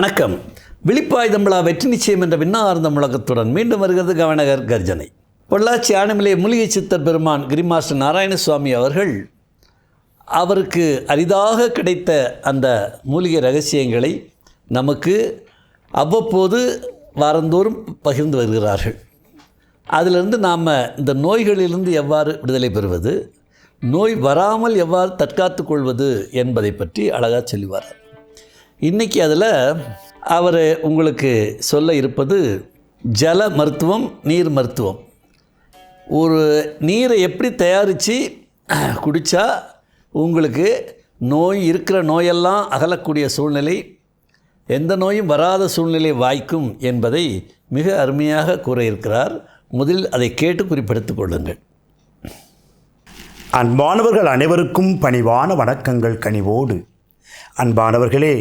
வணக்கம். விழிப்பாய் தமிழா வெற்றி நிச்சயம் என்ற விண்ணார்ந்த முழக்கத்துடன் மீண்டும் வருகிறது கவனகர் கர்ஜனை. பொள்ளாச்சி ஆனமிலே மூலிகை சித்தர் பெருமான் கிரிமாஸ்டர் நாராயணசுவாமி அவர்கள் அவருக்கு அரிதாக கிடைத்த அந்த மூலிகை ரகசியங்களை நமக்கு அவ்வப்போது வாரந்தோறும் பகிர்ந்து வருகிறார்கள். அதிலிருந்து நாம் இந்த நோய்களிலிருந்து எவ்வாறு விடுதலை பெறுவது நோய் வராமல் எவ்வாறு தற்காத்து கொள்வது என்பதை பற்றி அழகாக சொல்லுவார். இன்றைக்கி அதில் அவர் உங்களுக்கு சொல்ல இருப்பது ஜல மருத்துவம் நீர் மருத்துவம். ஒரு நீரை எப்படி தயாரித்து குடித்தா உங்களுக்கு நோய் இருக்கிற நோயெல்லாம் அகலக்கூடிய சூழ்நிலை எந்த நோயும் வராத சூழ்நிலை வாய்க்கும் என்பதை மிக அருமையாக கூற இருக்கிறார் முதலில் அதை கேட்டு குறிப்பிடுத்துக் கொள்ளுங்கள். அன்பானவர்கள் அனைவருக்கும் பணிவான வணக்கங்கள் கனிவோடு. அன்பானவர்களே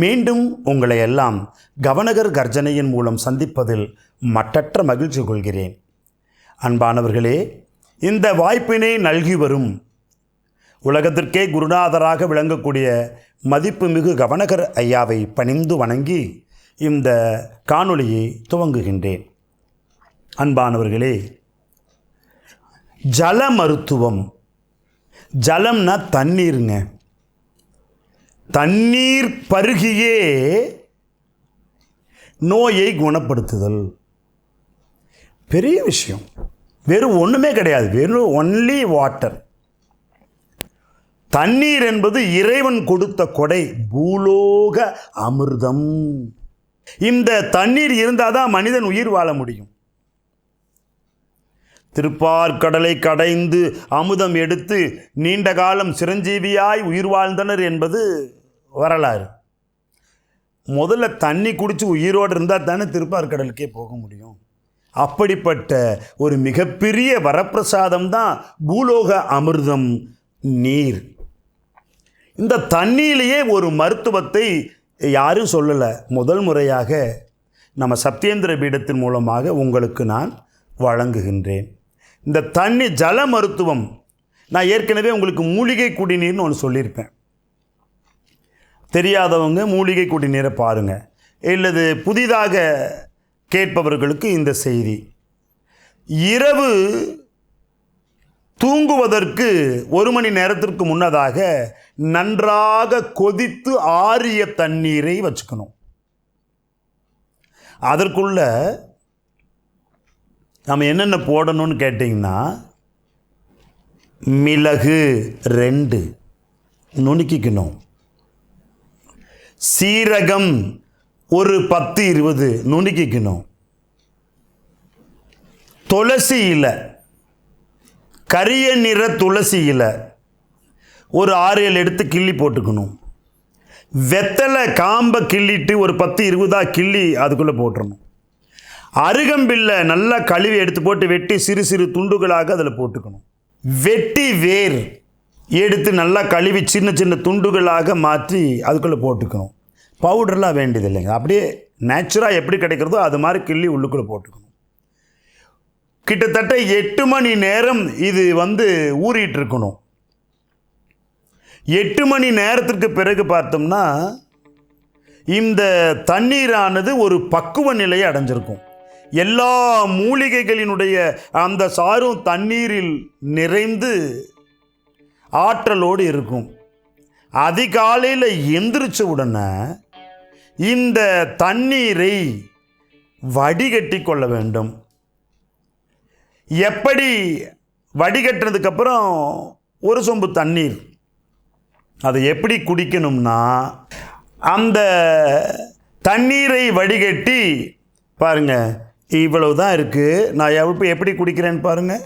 மீண்டும் உங்களை எல்லாம் கவனகர் கர்ஜனையின் மூலம் சந்திப்பதில் மட்டற்ற மகிழ்ச்சி கொள்கிறேன். அன்பானவர்களே இந்த வாய்ப்பினை நல்கி வரும் உலகத்திற்கே குருநாதராக விளங்கக்கூடிய மதிப்புமிகு கவனகர் ஐயாவை பணிந்து வணங்கி இந்த காணொளியை துவங்குகின்றேன். அன்பானவர்களே ஜல மருத்துவம் ஜலம்னா தண்ணீருங்க. தண்ணீர் பருகியே நோயை குணப்படுத்துதல். பெரிய விஷயம். வெறும் ஒன்றுமே கிடையாது. வெறும் ஒன்லி வாட்டர் தண்ணீர் என்பது இறைவன் கொடுத்த கொடை பூலோக அமிர்தம். இந்த தண்ணீர் இருந்தால் தான் மனிதன் உயிர் வாழ முடியும். திருப்பார்கடலை கடைந்து அமுதம் எடுத்து நீண்ட காலம் சிரஞ்சீவியாய் உயிர் வாழ்ந்தனர் என்பது வரலாறு. முதல்ல தண்ணி குடித்து உயிரோடு இருந்தால் தானே திருப்பார்கடலுக்கே போக முடியும். அப்படிப்பட்ட ஒரு மிகப்பெரிய வரப்பிரசாதம் தான் பூலோக அமிர்தம் நீர். இந்த தண்ணியிலேயே ஒரு மருத்துவத்தை யாரும் சொல்லலை. முதல் முறையாக நம்ம சத்யேந்திர பீடத்தின் மூலமாக உங்களுக்கு நான் வழங்குகின்றேன். இந்த தண்ணி ஜல மருத்துவம் நான் ஏற்கனவே உங்களுக்கு மூலிகை குடிநீர்னு ஒன்று சொல்லியிருப்பேன். தெரியாதவங்க மூலிகை குடிநீரை பாருங்கள் இல்லது புதிதாக கேட்பவர்களுக்கு இந்த செய்தி. இரவு தூங்குவதற்கு ஒரு மணி நேரத்திற்கு முன்னதாக நன்றாக கொதித்து ஆறிய தண்ணீரை வச்சுக்கணும். அதற்குள்ள நம்ம என்னென்ன போடணும்னு கேட்டிங்கன்னா மிளகு ரெண்டு நுணுக்கிக்கணும். சீரகம் ஒரு பத்து இருபது நுணுக்கிக்கணும். துளசி இலை கரிய நிற துளசி இலை ஒரு ஆறு ஏழு எடுத்து கிள்ளி போட்டுக்கணும். வெத்தலை காம்பை கிள்ளிட்டு ஒரு பத்து இருபதாக கிள்ளி அதுக்குள்ளே போட்டுடணும் அருகம்பில்லை நல்லா கழுவி எடுத்து போட்டு வெட்டி சிறு சிறு துண்டுகளாக அதில் போட்டுக்கணும். வெட்டி வேர் எடுத்து நல்லா கழுவி சின்ன சின்ன துண்டுகளாக மாற்றி அதுக்குள்ளே போட்டுக்கணும். பவுடர்லாம் வேண்டியது இல்லைங்க அப்படியே நேச்சுராக எப்படி கிடைக்கிறதோ அது மாதிரி கிள்ளி உள்ளுக்குள்ளே போட்டுக்கணும். கிட்டத்தட்ட எட்டு மணி நேரம் இது வந்து ஊறிட்டு இருக்கணும். எட்டு மணி நேரத்திற்கு பிறகு பார்த்தோம்னா இந்த தண்ணீரானது ஒரு பக்குவ நிலையை அடைஞ்சிருக்கும். எல்லா மூலிகைகளினுடைய அந்த சாரும் தண்ணீரில் நிறைந்து ஆற்றலோடு இருக்கும். அதிகாலையில் எந்திரிச்ச உடனே இந்த தண்ணீரை வடிகட்டி கொள்ள வேண்டும். எப்படி வடிகட்டினதுக்கப்புறம் ஒரு சொம்பு தண்ணீர். அதை எப்படி குடிக்கணும்னா அந்த தண்ணீரை வடிகட்டி பாருங்கள் இவ்வளவு தான் இருக்குது நான் எப்படி குடிக்கிறேன்னு பாருங்கள்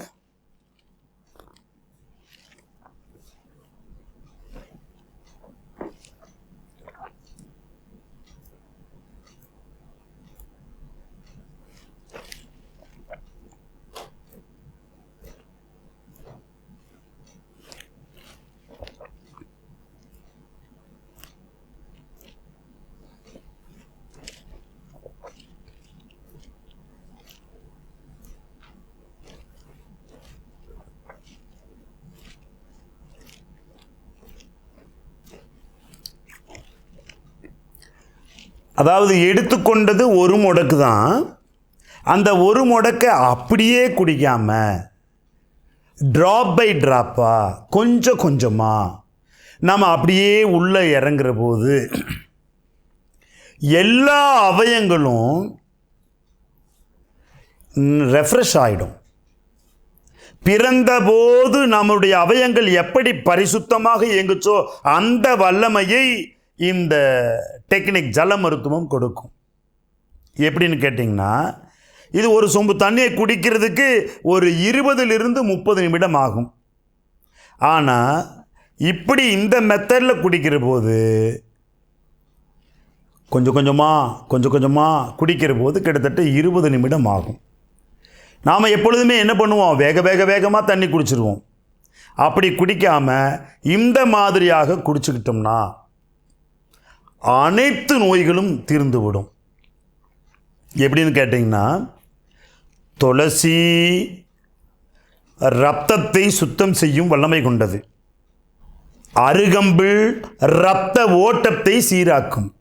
அதாவது எடுத்துக்கொண்டது ஒரு முடக்கு தான். அந்த ஒரு முடக்கை அப்படியே குடிக்காமல் ட்ராப் பை ட்ராப்பா கொஞ்சம் கொஞ்சமாக நம்ம அப்படியே உள்ளே இறங்குற போது எல்லா அவயங்களும் ரெஃப்ரெஷ் ஆகிடும் பிறந்தபோது நம்முடைய அவயங்கள் எப்படி பரிசுத்தமாக இயங்குச்சோ அந்த வல்லமையை இந்த டெக்னிக் ஜல மருத்துவம் கொடுக்கும். எப்படின்னு கேட்டிங்கன்னா இது ஒரு சொம்பு தண்ணியை குடிக்கிறதுக்கு ஒரு இருபதுலிருந்து முப்பது நிமிடம் ஆகும். ஆனால் இப்படி இந்த மெத்தடில் குடிக்கிற போது கொஞ்சம் கொஞ்சமாக கொஞ்சம் கொஞ்சமாக குடிக்கிற போது கிட்டத்தட்ட இருபது நிமிடம் ஆகும். நாம் எப்பொழுதுமே என்ன பண்ணுவோம்? வேக வேக வேகமாக தண்ணி குடிச்சிருவோம். அப்படி குடிக்காமல் இந்த மாதிரியாக குடிச்சுக்கிட்டோம்னா அனைத்து நோய்களும் தீர்ந்து விடும் எப்படின்னு கேட்டிங்கன்னா துளசி ரத்தத்தை சுத்தம் செய்யும் வல்லமை கொண்டது. அருகம்பு இரத்த ஓட்டத்தை சீராக்கும்.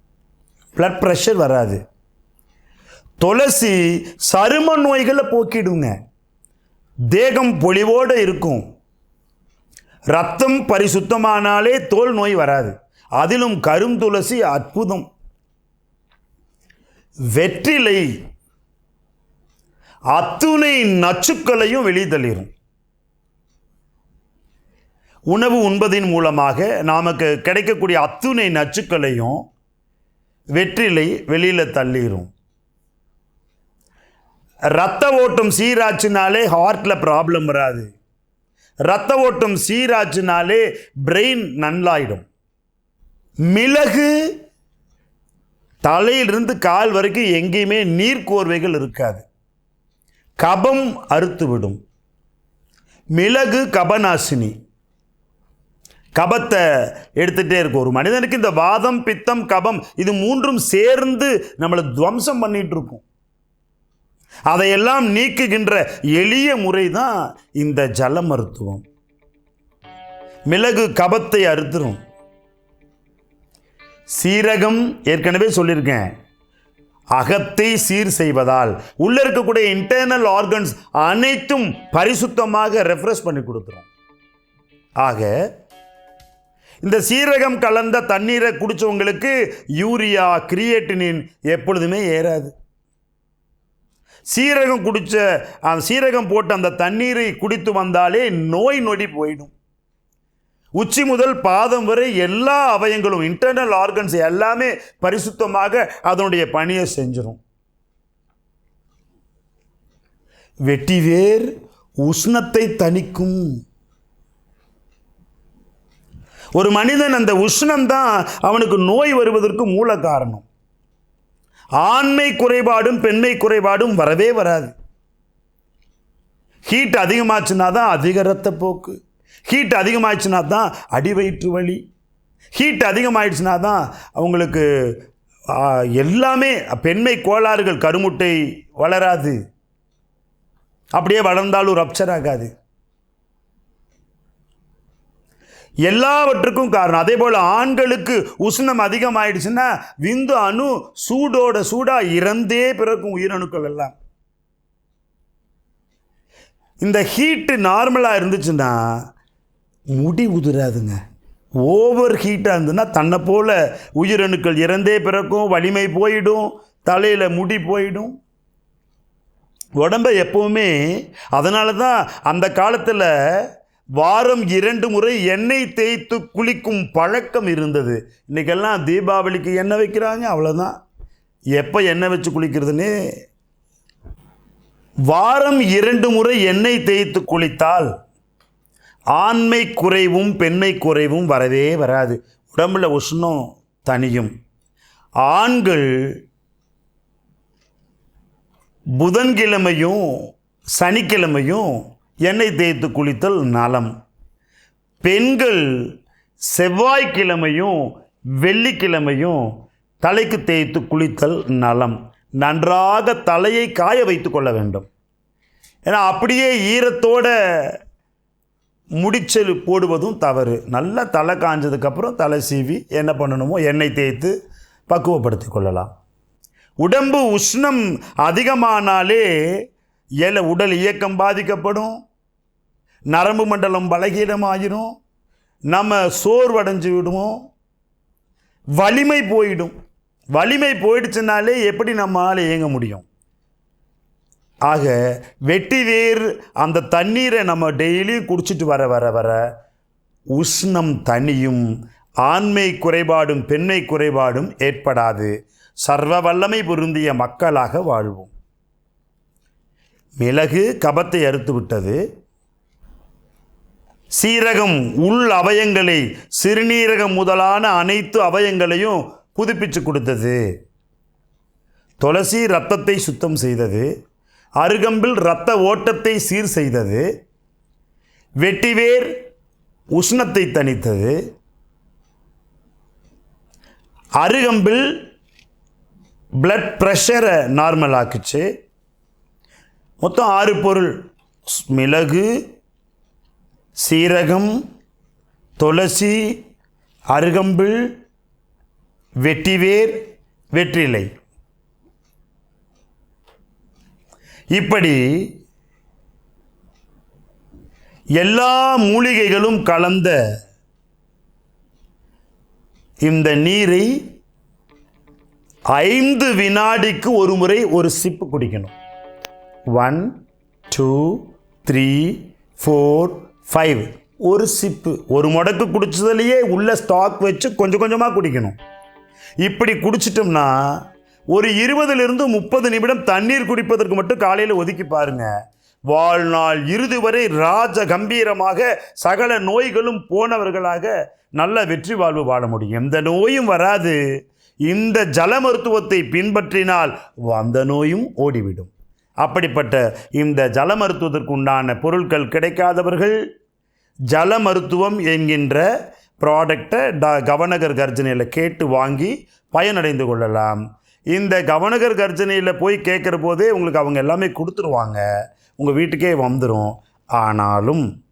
பிளட் ப்ரெஷர் வராது. துளசி சரும நோய்களை போக்கிடுங்க. தேகம் பொலிவோடு இருக்கும். ரத்தம் பரிசுத்தமானாலே தோல் நோய் வராது. அதிலும் கருந்துளசி அற்புதம். வெற்றிலை அத்துணை நச்சுக்களையும் வெளித்தள்ளிரும் உணவு உண்பதின் மூலமாக நமக்கு கிடைக்கக்கூடிய அத்துணை நச்சுக்களையும் வெற்றிலை வெளியில் தள்ளிடும் ரத்த ஓட்டம் சீராச்சுனாலே ஹார்ட்டில் ப்ராப்ளம் வராது. ரத்த ஓட்டம் சீராச்சுனாலே பிரெயின் நல்லாயிடும். மிளகு தலையிலிருந்து கால் வரைக்கும் எங்கேயுமே நீர்க்கோர்வைகள் இருக்காது. கபம் அறுத்துவிடும். மிளகு கபநாசினி. கபத்தை எடுத்துகிட்டே இருக்கும். ஒரு மனிதனுக்கு இந்த வாதம் பித்தம் கபம் இது மூன்றும் சேர்ந்து நம்மளை துவம்சம் பண்ணிட்டு இருக்கும். அதையெல்லாம் நீக்குகின்ற எளிய முறை தான் இந்த ஜல மருத்துவம் மிளகு கபத்தை அறுத்துரும். சீரகம் ஏற்கனவே சொல்லியிருக்கேன். அகத்தை சீர் செய்வதால் உள்ளே இருக்கக்கூடிய இன்டர்னல் ஆர்கன்ஸ் அனைத்தும் பரிசுத்தமாக ரெஃப்ரெஷ் பண்ணி கொடுத்துரும். ஆக இந்த சீரகம் கலந்த தண்ணீரை குடித்தவங்களுக்கு யூரியா கிரியேட்டினின் எப்பொழுதுமே ஏறாது. சீரகம் குடித்த அந்த சீரகம் போட்டு அந்த தண்ணீரை குடித்து வந்தாலே நோய் நொடி போயிடும். உச்சி முதல் பாதம் வரை எல்லா அவயங்களும் இன்டர்னல் ஆர்கன்ஸ் எல்லாமே பரிசுத்தமாக அதனுடைய பணியை செஞ்சிடும் வெட்டிவேர் உஷ்ணத்தை தணிக்கும். ஒரு மனிதன் அந்த உஷ்ணம்தான் அவனுக்கு நோய் வருவதற்கு மூல காரணம். ஆண்மை குறைபாடும் பெண்மை குறைபாடும் வரவே வராது. ஹீட் அதிகமாச்சுன்னா தான் அதிக ரத்தப்போக்கு ஹீட் அதிகமாகிடுச்சுனா தான் அடி வயிற்று வலி. ஹீட் அதிகமாகிடுச்சுனா தான் அவங்களுக்கு எல்லாமே பெண்மை கோளாறுகள் கருமுட்டை வளராது. அப்படியே வளர்ந்தாலும் ரப்சர் ஆகாது. எல்லாவற்றுக்கும் காரணம் அதே போல் ஆண்களுக்கு உஷ்ணம் அதிகமாயிடுச்சுன்னா விந்து அணு சூடோட சூடாக இறந்தே பிறக்கும் உயிரணுக்கள் எல்லாம். இந்த ஹீட்டு நார்மலாக இருந்துச்சுன்னா முடி உதிராதுங்க. ஓவர் ஹீட்டாக இருந்ததுன்னா தன்னை போல் உயிரணுக்கள் இறந்தே பிறக்கும் வலிமை போயிடும் தலையில் முடி போயிடும். உடம்பை எப்போவுமே அதனால தான் அந்த காலத்தில் வாரம் இரண்டு முறை எண்ணெய் தேய்த்து குளிக்கும் பழக்கம் இருந்தது. இன்றைக்கெல்லாம் தீபாவளிக்கு எண்ணெய் வைக்கிறாங்க அவ்வளோதான் எப்போ எண்ணெய் வச்சு குளிக்கிறதுன்னு? வாரம் இரண்டு முறை எண்ணெய் தேய்த்து குளித்தால் ஆண்மை குறைவும் பெண்மை குறைவும் வரவே வராது. உடம்புல உஷ்ணம் தனியும் ஆண்கள் புதன்கிழமையும் சனிக்கிழமையும் எண்ணெய் தேய்த்து குளித்தல் நலம். பெண்கள் செவ்வாய்க்கிழமையும் வெள்ளிக்கிழமையும் தலைக்கு தேய்த்து குளித்தல் நலம். நன்றாக தலையை காய வைத்து கொள்ள வேண்டும். ஏன்னா அப்படியே ஈரத்தோட முடிச்சல் போடுவதும் தவறு. நல்லா தலை காஞ்சதுக்கப்புறம் தலை சீவி என்ன பண்ணணுமோ எண்ணெய் தேய்த்து பக்குவப்படுத்தி கொள்ளலாம். உடம்பு உஷ்ணம் அதிகமானாலே ஏல உடல் இயக்கம் பாதிக்கப்படும். நரம்பு மண்டலம் பலகீனமாயிரும். நம்ம சோர்வடைஞ்சு விடுவோம். வலிமை போயிடும். வலிமை போயிடுச்சுனாலே எப்படி நம்மளால் இயங்க முடியும்? ஆக வெட்டி வேர் அந்த தண்ணீரை நம்ம டெய்லியும் குடிச்சிட்டு வர வர வர உஷ்ணம் தனியும் ஆண்மை குறைபாடும் பெண்மை குறைபாடும் ஏற்படாது. சர்வ வல்லமை பொருந்திய மக்களாக வாழ்வோம். மிளகு கபத்தை அறுத்து விட்டது. சீரகம் உள் அவயங்களை சிறுநீரகம் முதலான அனைத்து அவயங்களையும் புதுப்பிச்சு கொடுத்தது. துளசி ரத்தத்தை சுத்தம் செய்தது. அருகம்பில் இரத்த ஓட்டத்தை சீர் செய்தது. வெட்டிவேர் உஷ்ணத்தை தணித்தது. அருகம்பில் பிளட் ப்ரெஷரை நார்மல் ஆக்குச்சு. மொத்தம் ஆறு பொருள். ஸ்- மிளகு சீரகம் துளசி அருகம்பில் வெட்டிவேர் வெற்றிலை. இப்படி எல்லா மூலிகைகளும் கலந்த இந்த நீரை ஐந்து வினாடிக்கு ஒரு முறை ஒரு சிப்பு குடிக்கணும். One two three four five ஒரு சிப்பு. ஒரு முடக்கு குடிச்சதுலேயே உள்ள ஸ்டாக் வச்சு கொஞ்சம் கொஞ்சமாக குடிக்கணும். இப்படி குடிச்சிட்டோம்னா ஒரு இருபதுலேருந்து முப்பது நிமிடம் தண்ணீர் குடிப்பதற்கு மட்டும் காலையில் ஒதுக்கி பாருங்க. வாழ்நாள் இறுதி வரை ராஜ கம்பீரமாக சகல நோய்களும் போனவர்களாக நல்ல வெற்றி வாழ்வு வாழ முடியும். எந்த நோயும் வராது. இந்த ஜல மருத்துவத்தை பின்பற்றினால் அந்த நோயும் ஓடிவிடும். அப்படிப்பட்ட இந்த ஜல மருத்துவத்திற்கு உண்டான பொருட்கள் கிடைக்காதவர்கள் ஜல மருத்துவம் என்கின்ற ப்ராடக்டை ட கவனகர் கர்ஜனையில் கேட்டு வாங்கி பயனடைந்து கொள்ளலாம். இந்த கவனகர் கர்ஜனையில் போய் கேட்குற போதே உங்களுக்கு அவங்க எல்லாமே கொடுத்துருவாங்க. உங்கள் வீட்டுக்கே வந்துடும் ஆனாலும்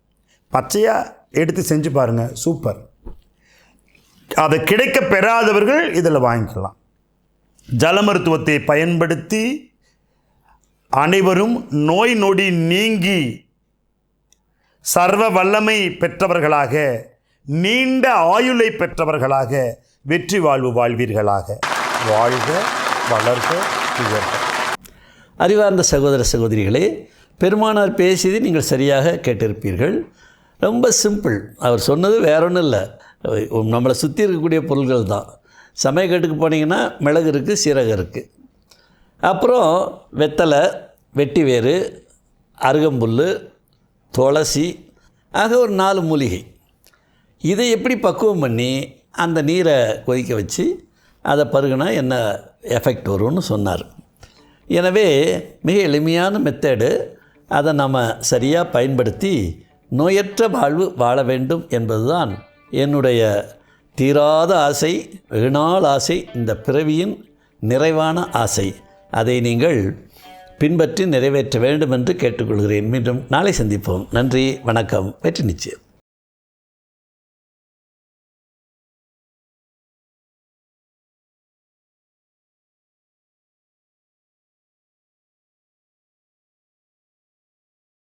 பச்சையாக எடுத்து செஞ்சு பாருங்கள் சூப்பர். அதை கிடைக்க பெறாதவர்கள் இதில் வாங்கிக்கலாம். ஜல மருத்துவத்தை பயன்படுத்தி அனைவரும் நோய் நொடி நீங்கி சர்வ வல்லமை பெற்றவர்களாக நீண்ட ஆயுளை பெற்றவர்களாக வெற்றி வாழ்வு வாழ்வீர்களாக. வாழ்க வளர்க உயர்க. அறிவார்ந்த சகோதர சகோதரிகளே பெருமானார் பேசியதை நீங்கள் சரியாக கேட்டிருப்பீர்கள். ரொம்ப சிம்பிள் அவர் சொன்னது வேற ஒன்றும் இல்லை நம்மளை சுற்றி இருக்கக்கூடிய பொருள்கள் தான். சமயக்கட்டுக்கு போனீங்கன்னா மிளகு இருக்குது சீரகம் இருக்குது அப்புறம் வெத்தலை வெட்டி வேறு அருகம்புல் துளசி ஆக ஒரு நாலு மூலிகை. இதை எப்படி பக்குவம் பண்ணி அந்த நீரை கொதிக்க வச்சு அதை பருகுனா என்ன எஃபெக்ட் வரும்னு சொன்னார். எனவே மிக எளிமையான மெத்தேடு அதை நம்ம சரியாக பயன்படுத்தி நோயற்ற வாழ்வு வாழ வேண்டும் என்பதுதான் என்னுடைய தீராத ஆசை வெகுநாள் ஆசை இந்த பிறவியின் நிறைவான ஆசை. அதை நீங்கள் பின்பற்றி நிறைவேற்ற வேண்டும் என்று கேட்டுக்கொள்கிறேன். மீண்டும் நாளை சந்திப்போம். நன்றி வணக்கம் வெற்றி நிச்சயம்.